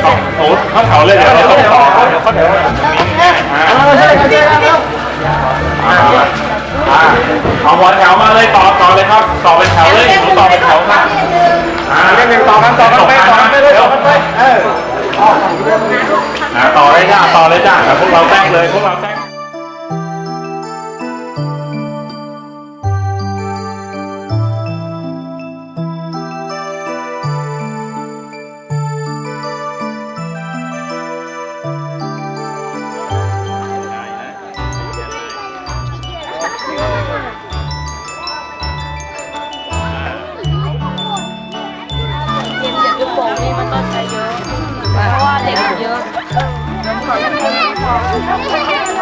เข้าเขาเลยเดี๋ยวเราต้องต่อเข้าแถวเอาใช่ใช่ใช่ครับอ่าอ่าเอาหัวแถวมาเลยต่อต่อเลยครับต่อเป็นแถวเลยหนูต่อเป็นแถวค่ะอ่าเล่นหนึ่งต่อกันต่อกันไปต่อกันไปเลยต่อไปเอออ่าต่อเลยจ้าต่อเลยจ้าพวกเราแต้งเลยพวกเราแต้งเก นี่มันต้องใช้เยอะ เพราะว่าเด็กมันเยอะหน่อย